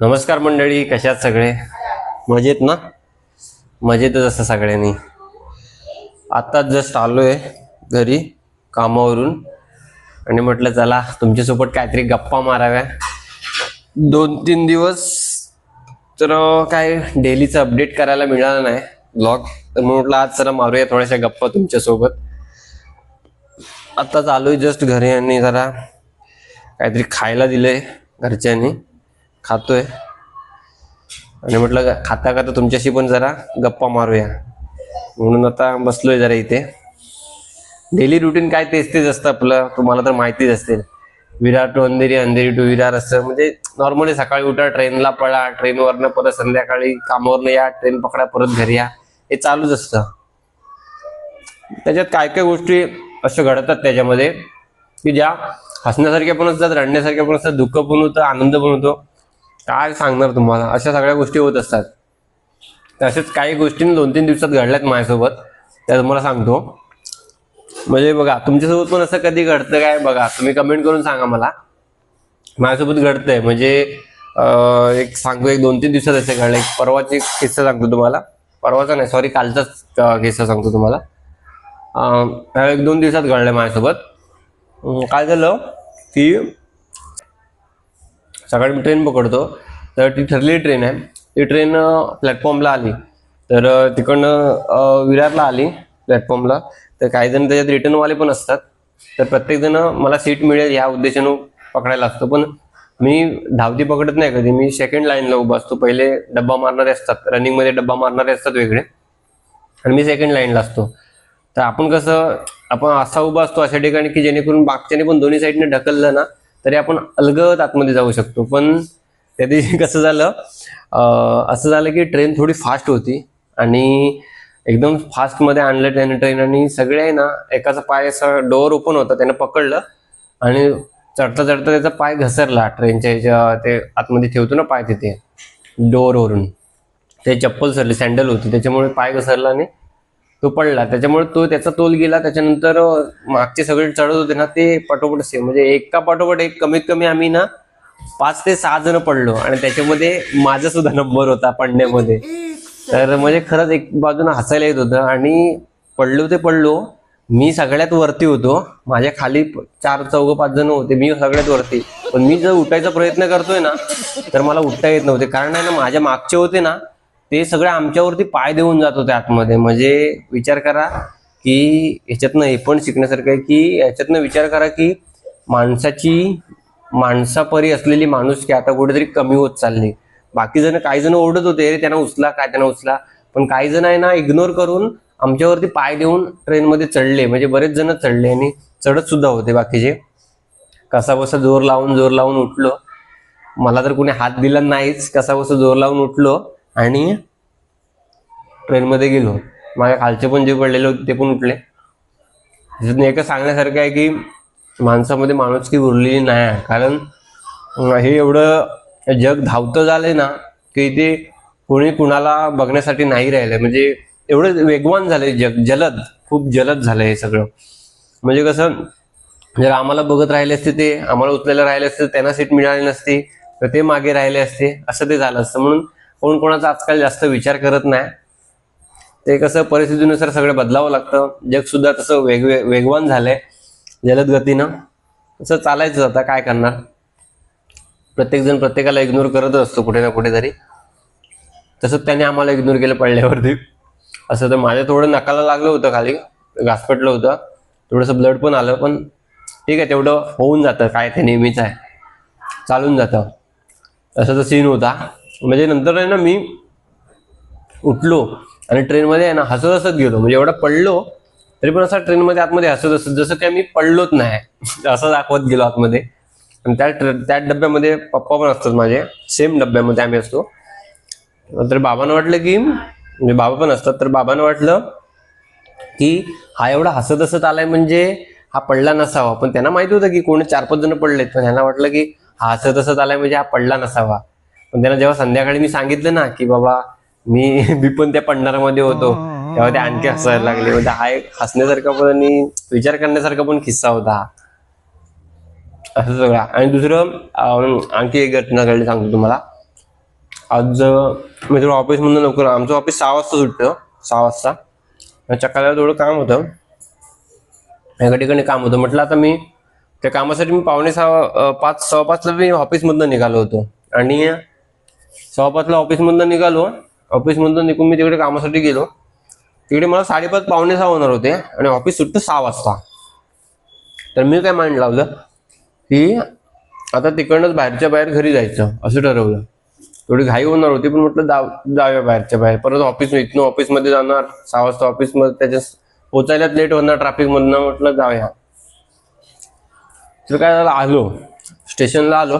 नमस्कार मंडळी कशात सगळे? मजेत ना? मजेतच असं सगळ्यांनी. आत्ताच जस्ट आलोय घरी कामावरून. आणि म्हटलं चला तुमच्यासोबत काहीतरी गप्पा माराव्या. दोन तीन दिवस तर काय डेलीचं अपडेट करायला मिळालं नाही ब्लॉग तर मग म्हटलं आज जरा मारूया थोड्याशा गप्पा तुमच्यासोबत. आत्ताच आलोय जस्ट घरी आणि जरा काहीतरी खायला दिलंय घरच्यांनी. खातोय. आणि म्हटलं खाता खाता तुमच्याशी पण जरा गप्पा मारूया. म्हणून आता बसलोय जरा इथे. डेली रुटीन काय तेच तेच असतं आपलं. तुम्हाला तर माहितीच असेल. विरार टू अंधेरी अंधेरी टू विरार असं. म्हणजे नॉर्मली सकाळी उठा ट्रेनला पळा ट्रेनवरनं परत संध्याकाळी कामावरनं या ट्रेन पकडा परत घरी या. हे चालूच असतं. त्याच्यात काय काय गोष्टी अशा घडतात त्याच्यामध्ये? की ज्या हसण्यासारख्या पण असतात रडण्यासारख्या पण असतात दुःख पण होतं आनंद पण होतो. काय सांगणार तुम्हाला? अशा सगळ्या गोष्टी होत असतात. तसेच काही गोष्टी दोन तीन दिवसात घडल्यात माझ्यासोबत. त्या तुम्हाला सांगतो. म्हणजे बघा तुमच्यासोबत पण असं कधी घडतं काय बघा तुम्ही कमेंट करून सांगा मला. माझ्यासोबत घडतंय. म्हणजे एक सांगतो एक दोन तीन दिवसात असे घडलं. एक परवाचा एक किस्सा सांगतो तुम्हाला. परवाचा नाही सॉरी कालचाच किस्सा सांगतो तुम्हाला. एक दोन दिवसात घडलंय माझ्यासोबत. काय झालं की सकाळी मी ट्रेन पकडतो. तर ती ठरलेली ट्रेन आहे. ती ट्रेन प्लॅटफॉर्मला आली. तर तिकडनं विरारला आली प्लॅटफॉर्मला तर काही जण त्याच्यात रिटर्नवाले पण असतात. तर प्रत्येकजण मला सीट मिळेल ह्या उद्देशानं पकडायला असतो. पण मी धावती पकडत नाही कधी. मी सेकंड लाईनला उभा असतो. पहिले डब्बा मारणारे असतात. रनिंगमध्ये डब्बा मारणारे असतात वेगळे. आणि मी सेकंड लाईनला असतो. तर आपण कसं आपण असा उभा असतो अशा ठिकाणी की जेणेकरून मागच्याने पण दोन्ही साईडने ढकललं ना तरी आपण अलगद आतमध्ये जाऊ शकतो. पण त्या दिवशी कसं झालं असं झालं की ट्रेन थोडी फास्ट होती आणि एकदम फास्टमध्ये आणलं त्याने ट्रेन आणि सगळे आहे ना एकाचा पाय असं डोअर ओपन होता त्यानं पकडलं आणि चढता चढता त्याचा पाय घसरला ट्रेनच्या ह्याच्या ते आतमध्ये ठेवतो ना पाय तिथे डोअरवरून ते चप्पल सरली सँडल होती त्याच्यामुळे पाय घसरला आणि तो पडला. त्याच्यामुळे तो त्याचा तोल गेला. त्याच्यानंतर मागचे सगळे चढत होते ना ते पाठोपाठ सेम म्हणजे एका पाठोपाठ एक कमीत कमी आम्ही ना पाच ते सहा जण पडलो. आणि त्याच्यामध्ये माझा सुद्धा नंबर होता पडण्यामध्ये. तर म्हणजे खरंच एक बाजूनं हसायला येत होतं. आणि पडलो ते पडलो. मी सगळ्यात वरती होतो. माझ्या खाली चार चौघ पाच जण होते. मी सगळ्यात वरती. पण मी जर उठायचा प्रयत्न करतोय ना तर मला उठता येत नव्हते. कारण आहे ना माझ्या मागचे होते ना ते सगळं आमच्यावरती पाय देऊन जात होते आतमध्ये. म्हणजे विचार करा की ह्याच्यातनं हे पण शिकण्यासारखं आहे की ह्याच्यातनं विचार करा की माणसाची माणसापरी असलेली माणूस की आता कुठेतरी कमी होत चालली. बाकी जण काही जण ओरडत होते "अरे, त्यांना उचला काय त्यांना उचला? पण काही जण आहे ना इग्नोर करून आमच्यावरती पाय देऊन ट्रेनमध्ये चढले. म्हणजे बरेच जण चढले आणि चढत सुद्धा होते बाकीचे. कसा बसा जोर लावून जोर लावून उठलो. मला तर कुणी हात दिला नाहीच. कसा बसा जोर लावून उठलो. आणि ट्रेनमध्ये गेलो. माझ्या खालचे पण जे पडलेले होते ते पण उठले. त्याच्यातून एकच सांगण्यासारखं आहे की माणसामध्ये माणुसकी उरलेली नाही आहे. कारण हे एवढं जग धावतं झालंय ना की ते कोणी कुणाला बघण्यासाठी नाही राहिलंय. म्हणजे एवढं वेगवान झालंय जग जलद खूप जलद झालंय हे सगळं. म्हणजे कसं जर आम्हाला बघत राहिले असते ते आम्हाला उचलायला राहिले असते त्यांना सीट मिळाली नसती तर ते मागे राहिले असते असं ते झालं असतं. म्हणून कोण कोणाचा आजकाल जास्त विचार करत नाही. ते कसं परिस्थितीनुसार सगळं बदलावं लागतं. जग सुद्धा तसं वेगवे वेगवान झालंय. जलद गतीनं. तसं चालायचं आता काय करणार? प्रत्येकजण प्रत्येकाला इग्नोर करत असतो कुठे ना कुठेतरी तसंच त्याने आम्हाला इग्नोर केलं पडल्यावरती. असं तर माझ्या थोडं नकाला लागलं होतं खाली. घासपटलं होतं. थोडंसं ब्लड पण आलं पण ठीक आहे तेवढं होऊन जातं. काय ते नेहमीच आहे. चालून जातं. असं तर सीन होता. म्हणजे नंतर आहे ना मी उठलो आणि ट्रेनमध्ये आहे ना हसत हसत गेलो. म्हणजे एवढा पडलो तरी पण असा ट्रेनमध्ये आतमध्ये हसत हसत जसं काय मी पडलोच नाही. असं दाखवत गेलो आतमध्ये. आणि त्या ट्रे- त्या डब्यामध्ये पप्पा पण असतात माझे. सेम डब्यामध्ये आम्ही असतो. तर बाबांना वाटलं की म्हणजे बाबा पण असतात तर बाबांना वाटलं की हा एवढा हसत हसत आलाय म्हणजे हा पडला नसावा. पण त्यांना माहिती होतं की कोणी चार पाच जण पडलेत. पण त्यांना वाटलं की हा हसत हसत आलाय म्हणजे हा पडला नसावा. पण त्यांना जेव्हा संध्याकाळी मी सांगितलं ना की बाबा मी मी पण त्या पडणाऱ्यामध्ये होतो. तेव्हा ते आणखी हसायला लागले. म्हणजे हा एक हसण्यासारखा पण आणि विचार करण्यासारखा पण किस्सा होता. असं सगळं. आणि दुसरं आणखी एक घटना घडली सांगतो तुम्हाला. आज मी थोडं ऑफिसमधून लवकर आमचं ऑफिस सहा वाजता सुटतं. सहा वाजता. चक्काला थोडं काम होतं. एका ठिकाणी काम होतं. म्हटलं आता मी त्या कामासाठी मी पावणे सहा पाच सव्वा पाचला मी ऑफिसमधनं निघालो होतो. आणि सहा पाचला ऑफिसमधनं निघालो. ऑफिसमधनं निघून मी तिकडे कामासाठी गेलो. तिकडे मला साडेपाच पावणे सहा होणार होते आणि ऑफिस सुटतं सहा वाजता. तर मी काय माइंड लावलं? की आता तिकडनंच बाहेरच्या बाहेर घरी जायचं असं ठरवलं. थोडी घाई होणार होती पण म्हटलं जाऊ जाऊया बाहेरच्या बाहेर. परत ऑफिस इथनं ऑफिसमध्ये जाणार. सहा वाजता ऑफिसमध्ये त्याच्या पोचायलाच लेट होणार ट्रॅफिकमधनं म्हटलं जाऊया. तर काय झालं? आलो. स्टेशनला आलो.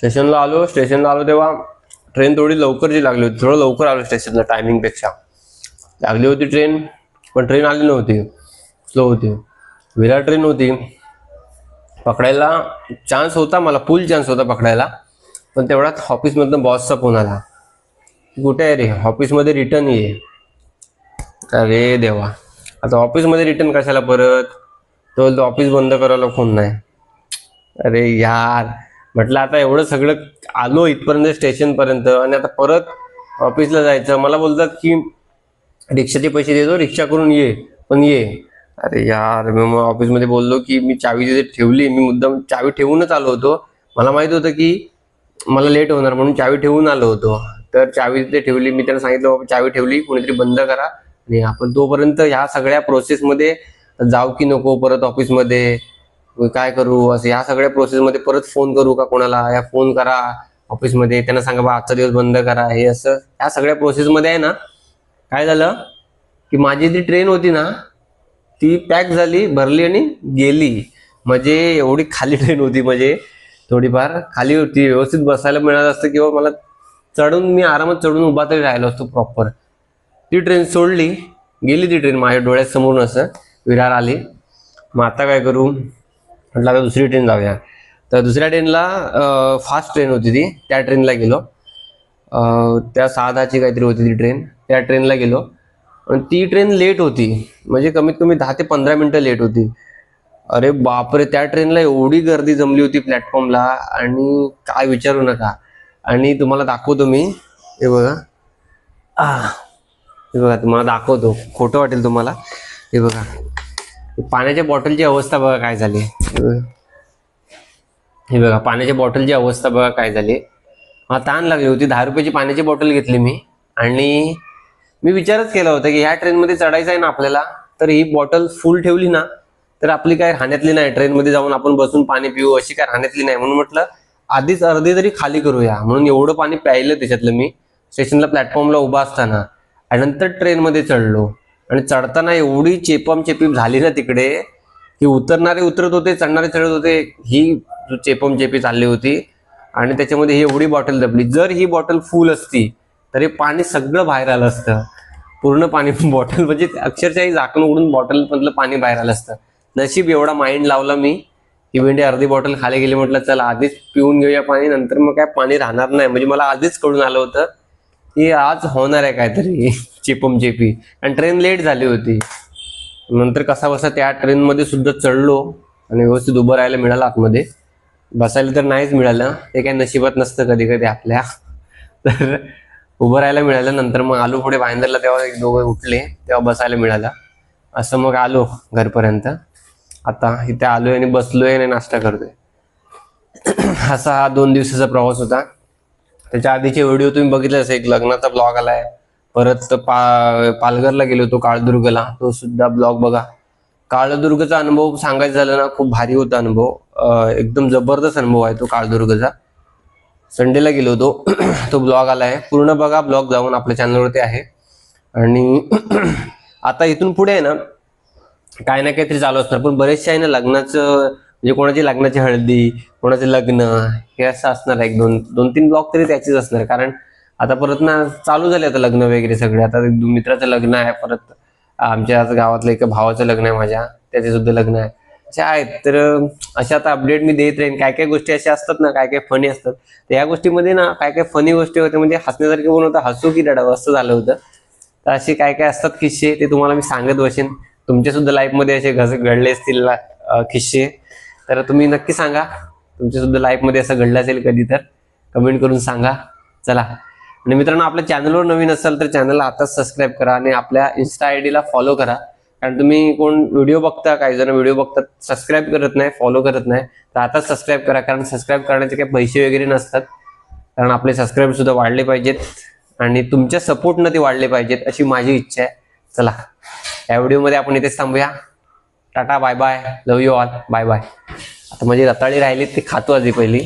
स्टेशनला आलो. स्टेशनला आलो तेव्हा ट्रेन थोडी लवकर जी लागली होती थोडं लवकर आलो स्टेशनला टायमिंगपेक्षा लागली होती ट्रेन पण ट्रेन आली नव्हती. स्लो होती. विरार ट्रेन होती. पकडायला चान्स होता मला फुल चान्स होता पकडायला. पण तेवढ्यात ऑफिसमधनं बॉसचा फोन आला. कुठे आहे रे? ऑफिसमध्ये रिटर्न ये. अरे देवा. आता ऑफिसमध्ये रिटर्न कशाला परत? तो ऑफिस बंद करायला फोन नाही. अरे यार. म्हटलं आता एवढं सगळं आलो इथपर्यंत स्टेशनपर्यंत आणि आता परत ऑफिसला जायचं. मला बोलतात की रिक्षाचे पैसे देतो रिक्षा करून ये पण ये. अरे यार मी मग ऑफिसमध्ये बोललो की मी चावी तिथे ठेवली मी मुद्दाम चावी ठेवूनच आलो होतो. मला माहीत होतं की मला लेट होणार म्हणून चावी ठेवून आलो होतो. तर चावी तिथे ठेवली मी त्यांना सांगितलं बाबा चावी ठेवली कोणीतरी बंद करा. आणि आपण तोपर्यंत ह्या सगळ्या प्रोसेसमध्ये जाऊ की नको परत ऑफिसमध्ये. काय करू? असं ह्या सगळ्या प्रोसेसमध्ये परत फोन करू का कोणाला? या फोन करा ऑफिसमध्ये त्यांना सांगा बा आजचा दिवस बंद करा. हे असं ह्या सगळ्या प्रोसेसमध्ये आहे ना काय झालं की माझी जी ट्रेन होती ना ती पॅक झाली भरली आणि गेली. म्हणजे एवढी खाली ट्रेन होती म्हणजे थोडीफार खाली होती. व्यवस्थित बसायला मिळालं असतं किंवा मला चढून मी आरामात चढून उभा तरी राहिलो असतो प्रॉपर ती ट्रेन सोडली. गेली ती ट्रेन माझ्या डोळ्यासमोरून असं. विरार आली. मग आता काय करू? म्हटलं आता दुसरी ट्रेन जाऊया. तर दुसऱ्या ट्रेनला फास्ट ट्रेन होती ती. त्या ट्रेनला गेलो. त्या दहाची काहीतरी होती ती ट्रेन त्या ट्रेनला गेलो. आणि ती ट्रेन लेट होती. म्हणजे कमीत कमी दहा ते पंधरा मिनटं लेट होती. अरे बापरे त्या ट्रेनला एवढी गर्दी जमली होती प्लॅटफॉर्मला आणि काय विचारू नका. आणि तुम्हाला दाखवतो मी. हे बघा. हे बघा तुम्हाला दाखवतो. खोटं वाटेल तुम्हाला. हे बघा. पाण्याच्या बॉटलची अवस्था बघा काय झाली. हे बघा. पाण्याच्या बॉटलची अवस्था बघा काय झाली. मला ताण लागली होती दहा रुपयाची पाण्याची बॉटल घेतली मी. आणि मी विचारच केला होता की ह्या ट्रेनमध्ये चढायचं आहे ना आपल्याला? तर ही बॉटल फुल ठेवली ना तर आपली काय राहण्यातली नाही. ट्रेनमध्ये जाऊन आपण बसून पाणी पिऊ अशी काय राहण्यातली नाही. म्हणून म्हटलं आधीच अर्धी तरी खाली करूया. म्हणून एवढं पाणी प्यायलं त्याच्यातलं मी. स्टेशनला प्लॅटफॉर्मला उभा असताना. आणि नंतर ट्रेनमध्ये चढलो. आणि चढताना एवढी चेपम चेपीप झाली ना तिकडे की उतरणारे उतरत होते चढणारे चढत होते ही चेपम चेपी चालली होती. आणि त्याच्यामध्ये ही एवढी बॉटल दबली. जर ही बॉटल फुल असती तर हे पाणी सगळं बाहेर आलं असतं. पूर्ण पाणी बॉटल म्हणजे अक्षरशः झाकण उघडून बॉटल मधलं पाणी बाहेर आलं असतं. नशीब एवढा माइंड लावला मी की म्हणजे अर्धी बॉटल खाली गेली म्हटलं चला आधीच पिऊन घेऊया पाणी नंतर मग काय पाणी राहणार नाही. म्हणजे मला आधीच कळून आलं होतं की आज होणार आहे काहीतरी चिपम चिपी आणि ट्रेन लेट झाली होती. नंतर कसा बसा त्या ट्रेनमध्ये सुद्धा चढलो आणि व्यवस्थित उभं राहायला मिळालं आतमध्ये. बसायला तर नाहीच मिळालं. ते काही नशिबात नसतं कधी कधी आपल्या. तर उभं राहायला मिळालं. नंतर मग आलो पुढे भाईंदरला तेव्हा एक दोघं उठले तेव्हा बसायला मिळालं. असं मग आलो घरपर्यंत. आता इथे आलोय आणि बसलोय आणि नाश्ता करतोय. असा हा दोन दिवसाचा प्रवास होता. त्याच्या आधीचे व्हिडिओ तुम्ही बघितलेच एक लग्नाचा ब्लॉग आलाय. परत पा पालघरला गेलो होतो काळदुर्गला. तो सुद्धा ब्लॉग बघा. काळदुर्गचा अनुभव सांगायचा झाला ना खूप भारी होता अनुभव. एकदम जबरदस्त अनुभव आहे तो काळदुर्गचा. संडेला गेलो होतो. तो ब्लॉग आलाय. पूर्ण बघा ब्लॉग जाऊन आपल्या चॅनलवरती आहे. आणि आता इथून पुढे आहे ना काही ना काहीतरी चालू असणार. पण बरेचसे आहे ना लग्नाचं म्हणजे कोणाची लग्नाची हळदी कोणाचं लग्न हे असं असणार आहे. एक दोन दोन तीन ब्लॉग तरी त्याचेच असणार. कारण आता परत ना चालू झाले आता लग्न वगैरे सगळे. आता मित्राचं लग्न आहे परत आमच्या आज गावातलं एका भावाचं लग्न आहे माझ्या. त्याचे सुद्धा लग्न आहे. असे आहेत. तर अशा आता अपडेट मी देत राहीन. काय काय गोष्टी अशा असतात ना काय काय फनी असतात. तर या गोष्टीमध्ये ना काय काय फनी गोष्टी होत्या म्हणजे हसण्यासारखे पण होतं? हसू की रडावं असं झालं होतं. तर असे काय काय असतात किस्से ते तुम्हाला मी सांगत बसेन. तुमच्या सुद्धा लाईफमध्ये असे घस घडले असतील किस्से. तर तुम्ही नक्की सांगा. तुमच्या सुद्धा लाईफमध्ये असं घडलं असेल कधी तर कमेंट करून सांगा. चला. आणि मित्रांनो आपल्या चॅनलवर नवीन असाल तर चॅनलला आताच सबस्क्राईब करा आणि आपल्या इन्स्टा आय डीला फॉलो करा. कारण तुम्ही कोण व्हिडिओ बघता काही जण व्हिडिओ बघतात सबस्क्राईब करत नाही फॉलो करत नाही. तर आताच सबस्क्राईब करा. कारण सबस्क्राईब करण्याचे काही पैसे वगैरे नसतात. कारण आपले सबस्क्राईब सुद्धा वाढले पाहिजेत. आणि तुमच्या सपोर्टनं ते वाढले पाहिजेत अशी माझी इच्छा आहे. चला. या व्हिडिओमध्ये आपण इथेच थांबूया. Tata bye bye love you all bye bye आता म्हणजे रताळी राहिली ती खातो आधी पहिली.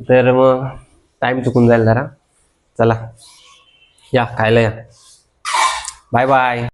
तर मग टाईम चुकून जाईल जरा. चला. या खायला या. Bye bye